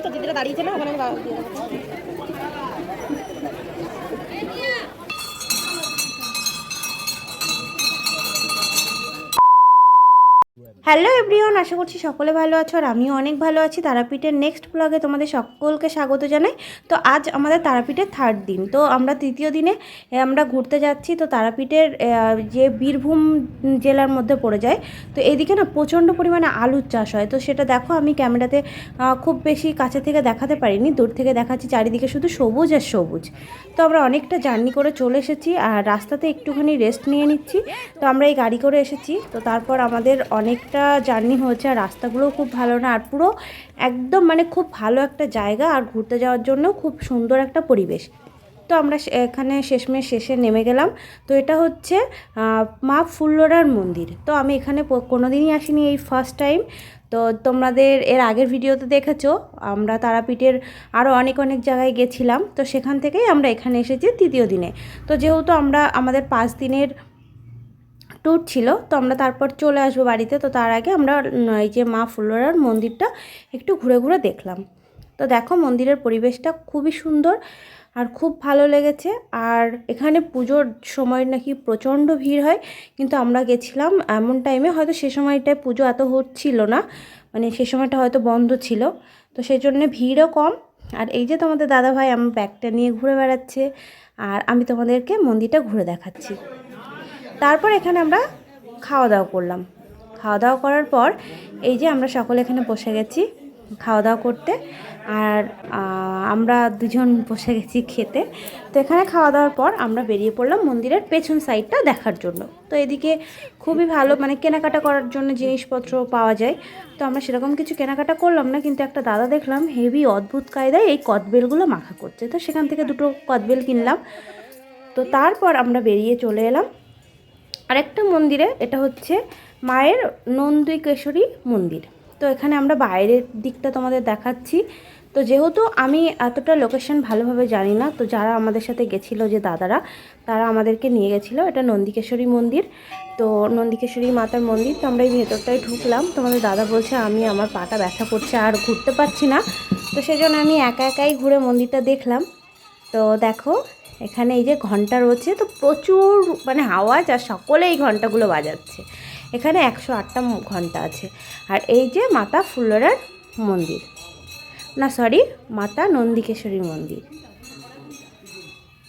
ওই তো দিদিরা দাঁড়িয়েছে না ওখানে আমি দেবো। হ্যালো এভরিওয়ান আশা করছি সকলে ভালো আছো আর আমিও অনেক ভালো আছি। তারাপীঠের নেক্সট ব্লগে তোমাদের সকলকে স্বাগত জানাই। তো আজ আমাদের তারাপীঠের থার্ড দিন। তো আমরা তৃতীয় দিনে আমরা ঘুরতে যাচ্ছি। তো তারাপীঠের যে বীরভূম জেলার মধ্যে পড়ে যায়, তো এদিকে না প্রচণ্ড পরিমাণে আলুর চাষ হয়। তো সেটা দেখো, আমি ক্যামেরাতে খুব বেশি কাছে থেকে দেখাতে পারিনি, দূর থেকে দেখাচ্ছি চারিদিকে শুধু সবুজ আর সবুজ। তো আমরা অনেকটা জার্নি করে চলে এসেছি আর রাস্তাতে একটুখানি রেস্ট নিয়ে নিচ্ছি। তো আমরা এই গাড়ি করে এসেছি। তো তারপর আমাদের অনেকটা জার্নি হয়েছে আর রাস্তাগুলোও খুব ভালো না। আর পুরো একদম মানে খুব ভালো একটা জায়গা আর ঘুরতে যাওয়ার জন্য খুব সুন্দর একটা পরিবেশ। তো আমরা এখানে শেষমেশ শেষে নেমে গেলাম। তো এটা হচ্ছে মা ফুল্লরার মন্দির। তো আমি এখানে প- কোনোদিনই আসিনি এই ফার্স্ট টাইম তো তোমাদের এর আগের ভিডিওতে দেখেছ, আমরা তারাপীঠের আরও অনেক অনেক জায়গায় গেছিলাম। তো সেখান থেকেই আমরা এখানে এসেছি তৃতীয় দিনে। তো যেহেতু আমরা আমাদের পাঁচ দিনের ট্যুর ছিল, তো আমরা তারপর চলে আসব বাড়িতে। তো তার আগে আমরা এই যে মা ফুলোরার মন্দিরটা একটু ঘুরে ঘুরে দেখলাম। তো দেখো মন্দিরের পরিবেশটা খুবই সুন্দর আর খুব ভালো লেগেছে। আর এখানে পুজোর সময় নাকি প্রচণ্ড ভিড় হয়, কিন্তু আমরা গেছিলাম এমন টাইমে হয়তো সে সময়টায় পুজো এত হচ্ছিল না মানে সে সময়টা হয়তো বন্ধ ছিল। তো সেই জন্যে ভিড়ও কম। আর এই যে তোমাদের দাদাভাই আমার ব্যাগটা নিয়ে ঘুরে বেড়াচ্ছে, আর আমি তোমাদেরকে মন্দিরটা ঘুরে দেখাচ্ছি। তারপর এখানে আমরা খাওয়া দাওয়া করলাম। খাওয়া দাওয়া করার পর এই যে আমরা সকলে এখানে বসে গেছি খাওয়া দাওয়া করতে। আর আমরা দুজন বসে গেছি খেতে। তো এখানে খাওয়া দাওয়ার পর আমরা বেরিয়ে পড়লাম মন্দিরের পেছন সাইডটা দেখার জন্য। তো এদিকে খুবই ভালো মানে কেনাকাটা করার জন্য জিনিসপত্র পাওয়া যায়। তো আমরা সেরকম কিছু কেনাকাটা করলাম না, কিন্তু একটা দাদা দেখলাম হেভি অদ্ভুত কায়দায় এই কদবেলগুলো মাখা করছে। তো সেখান থেকে দুটো কদবেল কিনলাম। তো তারপর আমরা বেরিয়ে চলে এলাম। আরেকটা মন্দিরে, এটা হচ্ছে মায়ের নন্দিকেশ্বরী মন্দির। তো এখানে আমরা বাইরের দিকটা তোমাদের দেখাচ্ছি। তো যেহেতু আমি এতটা লোকেশন ভালোভাবে জানি না, তো যারা আমাদের সাথে গেছিল যে দাদারা, তারা আমাদেরকে নিয়ে গেছিল। এটা নন্দিকেশ্বরী মন্দির। তো নন্দিকেশ্বরী মাতার মন্দির, তো আমরা এই ভেতরটায় ঢুকলাম। তোমাদের দাদা বলছে, আমি আমার পাটা ব্যথা করছে, আর ঘুরতে পারছি না। তো সেজন্য আমি একা একাই ঘুরে মন্দিরটা দেখলাম। তো দেখো এখানে এই যে ঘণ্টা রয়েছে তো প্রচুর মানে আওয়াজ আর সকলে এই ঘন্টাগুলো বাজাচ্ছে। এখানে একশো আটটা ঘণ্টা আছে। আর এই যে মাতা ফুল্লরার মন্দির। না সরি মাতা নন্দিকেশ্বরী মন্দির।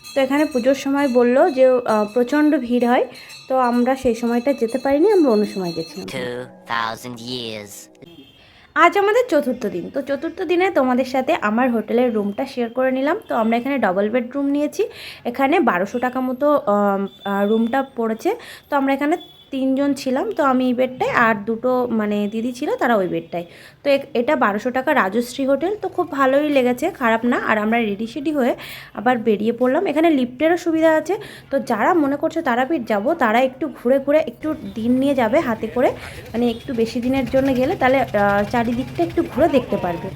তো এখানে পুজোর সময় বলল যে প্রচণ্ড ভিড় হয় তো আমরা সেই সময়টা যেতে পারিনি আমরা অন্য সময় গেছিলাম। 2,000 years. আজ আমাদের চতুর্থ দিন। তো চতুর্থ দিনে তোমাদের সাথে আমার হোটেলের রুমটা শেয়ার করে নিলাম। তো আমরা এখানে ডবল বেডরুম নিয়েছি। এখানে বারোশো টাকা মতো রুমটা পড়েছে। তো আমরা এখানে তিনজন ছিলাম, তো আমি এই বেডটায় আর দুটো মানে দিদি ছিল তারা ওই বেডটায়। তো এটা বারোশো টাকা রাজশ্রী হোটেল, তো খুব ভালোই লেগেছে, খারাপ না। আর আমরা রেডি সেডি হয়ে আবার বেরিয়ে পড়লাম। এখানে লিফটেরও সুবিধা আছে। তো যারা মনে করছে তারাপীঠ যাব, তারা একটু ঘুরে ঘুরে একটু দিন নিয়ে যাবে হাতে করে। মানে একটু বেশি দিনের জন্য গেলে তাহলে চারিদিকটা একটু ঘুরে দেখতে পারবে।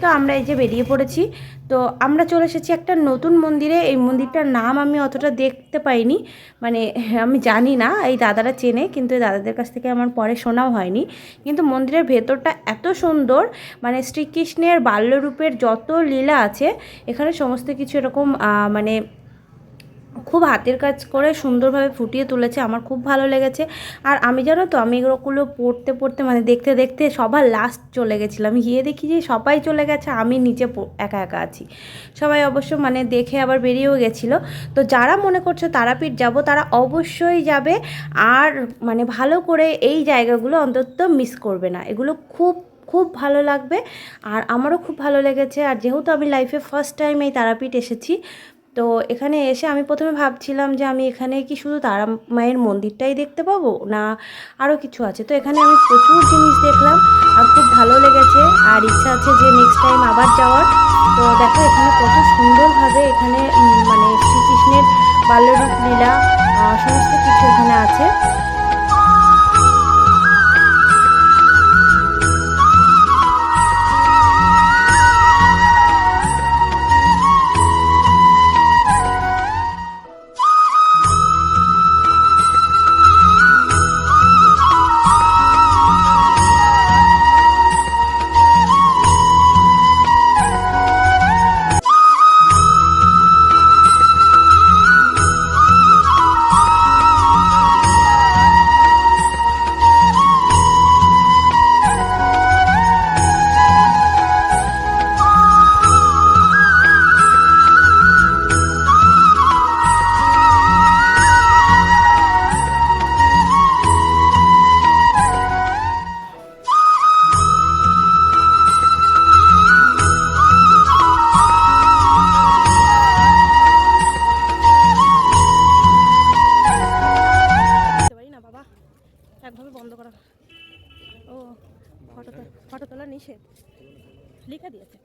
তো আমরা এই যে বেরিয়ে পড়েছি। তো আমরা চলে এসেছি একটা নতুন মন্দিরে। এই মন্দিরটার নাম আমি অতটা দেখতে পাইনি। মানে আমি জানি না, এই দাদারা চেনে, কিন্তু এই দাদাদের কাছ থেকে আমার পরে শোনাও হয়নি। কিন্তু মন্দিরের ভেতরটা এত সুন্দর মানে শ্রীকৃষ্ণের বাল্যরূপের যত লীলা আছে, এখানে সমস্ত কিছু এরকম মানে খুব হাতের কাজ করে সুন্দরভাবে ফুটিয়ে তুলেছে, আমার খুব ভালো লেগেছে। আর আমি জানো তো, আমি এগুলোগুলো পড়তে পড়তে মানে দেখতে দেখতে সবার লাস্ট চলে গেছিলাম। গিয়ে দেখি যে সবাই চলে গেছে, আমি নিচে একা একা আছি। সবাই অবশ্য মানে দেখে আবার বেরিয়েও গেছিল। তো যারা মনে করছে তারাপীঠ যাব, তারা অবশ্যই যাবে। আর মানে ভালো করে এই জায়গাগুলো অন্তত মিস করবে না। এগুলো খুব খুব ভালো লাগবে। আর আমারও খুব ভালো লেগেছে। আর যেহেতু আমি লাইফে ফার্স্ট টাইম এই তারাপীঠ এসেছি তো এখানে এসে আমি প্রথমে ভাবছিলাম যে আমি এখানে কি শুধু তারা মায়ের মন্দিরটাই দেখতে পাবো না আরও কিছু আছে? তো এখানে আমি প্রচুর জিনিস দেখলাম আর খুব ভালো লেগেছে আর ইচ্ছা আছে যে নেক্সট টাইম আবার যাওয়ার। তো দেখো এখানে কত সুন্দরভাবে এখানে মানে শ্রীকৃষ্ণের বাল্যরূপ লীলা সমস্ত কিছু এখানে আছে। লিখে দিয়েছে।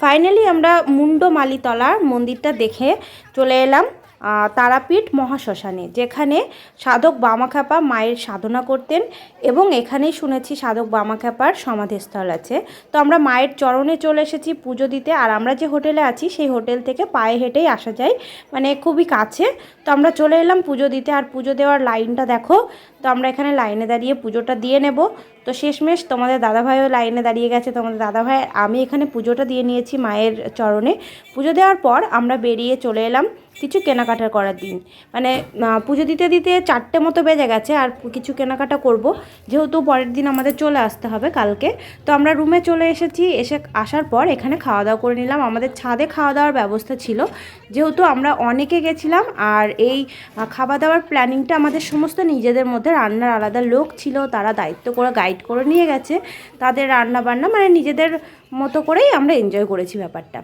ফাইনালি আমরা মুন্ডমালিতলার মন্দিরটা দেখে চলে এলাম। তারাপীঠ মহাশ্মশানে, যেখানে সাধক বামাখ্যাপা মায়ের সাধনা করতেন এবং এখানেই শুনেছি সাধক বামাখ্যাপার সমাধিস্থল আছে। তো আমরা মায়ের চরণে চলে এসেছি পুজো দিতে, আর আমরা যে হোটেলে আছি, সেই হোটেল থেকে পায়ে হেঁটেই আসা যায় মানে খুবই কাছে। তো আমরা চলে এলাম পুজো দিতে, আর পুজো দেওয়ার লাইনটা দেখো। তো আমরা এখানে লাইনে দাঁড়িয়ে পুজোটা দিয়ে নেব। তো শেষমেশ তোমাদের দাদাভাইও লাইনে দাঁড়িয়ে গেছে, তোমাদের দাদাভাই, আমি এখানে পুজোটা দিয়ে নিয়েছি মায়ের চরণে। পুজো দেওয়ার পর আমরা বেরিয়ে চলে এলাম কিছু কেনাকাটা করার দিন। মানে পুজো দিতে দিতে চারটে মতো বেজে গেছে, আর কিছু কেনাকাটা করব। যেহেতু পরের দিন আমাদের চলে আসতে হবে কালকে, তো আমরা রুমে চলে এসেছি, এসে আসার পর এখানে খাওয়া দাওয়া করে নিলাম। আমাদের ছাদে খাওয়া দাওয়ার ব্যবস্থা ছিল। যেহেতু আমরা অনেকে গেছিলাম, আর এই খাওয়া দাওয়ার প্ল্যানিংটা আমাদের সমস্ত নিজেদের মধ্যে রান্নার আলাদা লোক ছিল, তারা দায়িত্ব করে গাইড করে নিয়ে গেছে। তাদের রান্না বান্না মানে নিজেদের মতো করেই আমরা এনজয় করেছি ব্যাপারটা।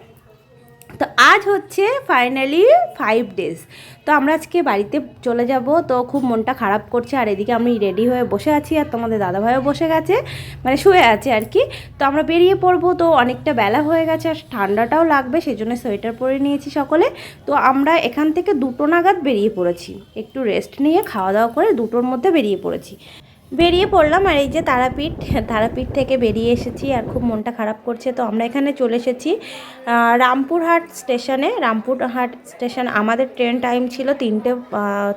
তো আজ হচ্ছে ফাইনালি ফাইভ ডেজ তো আমরা আজকে বাড়িতে চলে যাব। তো খুব মনটা খারাপ করছে। আর এদিকে আমি রেডি হয়ে বসে আছি আর তোমাদের দাদাভাইও বসে গেছে। মানে শুয়ে আছে আর কি। তো আমরা বেরিয়ে পড়ব। তো অনেকটা বেলা হয়ে গেছে আর ঠান্ডাটাও লাগবে সেই জন্য সোয়েটার পরে নিয়েছি সকলে। তো আমরা এখান থেকে দুটো নাগাদ বেরিয়ে পড়েছি। একটু রেস্ট নিয়ে খাওয়া দাওয়া করে দুটোর মধ্যে বেরিয়ে পড়েছি। বেরিয়ে পড়লাম আর এই যে তারাপীঠ তারাপীঠ থেকে বেরিয়ে এসেছি আর খুব মনটা খারাপ করছে। তো আমরা এখানে চলে এসেছি রামপুরহাট স্টেশনে। রামপুরহাট স্টেশন আমাদের ট্রেন টাইম ছিল তিনটে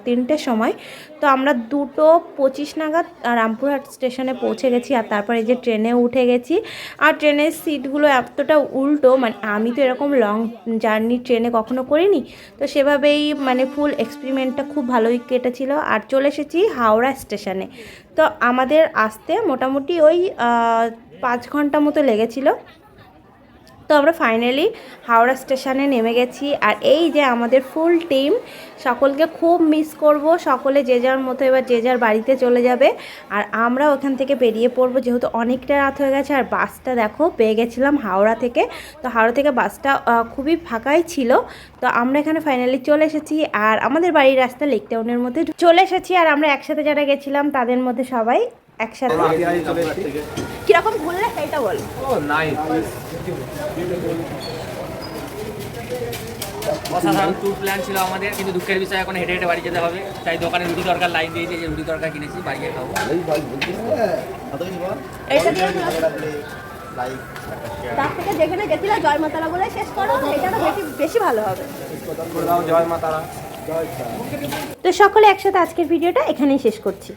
তিনটের সময়। তো আমরা দুটো পঁচিশ নাগাদ রামপুরহাট স্টেশনে পৌঁছে গেছি আর তারপরে এই যে ট্রেনে উঠে গেছি। আর ট্রেনের সিটগুলো এতটা উল্টো মানে আমি তো এরকম লং জার্নি ট্রেনে কখনো করিনি। তো সেভাবেই মানে ফুল এক্সপেরিমেন্টটা খুব ভালোই কেটেছিল। আর চলে এসেছি হাওড়া স্টেশনে। তো আমাদের আসতে মোটামুটি ওই পাঁচ ঘণ্টা মতো লেগেছিল। তো আমরা ফাইনালি হাওড়া স্টেশনে নেমে গেছি। আর এই যে আমাদের ফুল টিম সকলকে খুব মিস করব। সকলে যে যার মতো এবার যে যার বাড়িতে চলে যাবে। আর আমরা ওখান থেকে বেরিয়ে পড়ব যেহেতু অনেকটা রাত হয়ে গেছে। আর বাসটা দেখো পেয়ে গেছিলাম হাওড়া থেকে। তো হাওড়া থেকে বাসটা খুবই ফাঁকাই ছিল। তো আমরা এখানে ফাইনালি চলে এসেছি। আর আমাদের বাড়ির রাস্তা লেক টাউনের মধ্যে চলে এসেছি। আর আমরা একসাথে যারা গেছিলাম তাদের মধ্যে সবাই একসাথে। কীরকম ঘুরলে সেইটা বল। অসাধারণ ট্যুর প্ল্যান ছিল আমাদের কিন্তু দুঃখের বিষয় এখন হেঁটে হেঁটে বাড়ি যেতে হবে। তাই দোকানে রুটি তরকার লাইন দিয়েছে যে রুটি তরকার কিনেছি বাড়ি গিয়ে খাব। তার থেকে যেখানে গেছিল জয় মাতারা বলে শেষ করো এটা তো বেশি বেশি ভালো হবে। জয় তো সকলে একসাথে আজকের ভিডিওটা এখানেই শেষ করছি।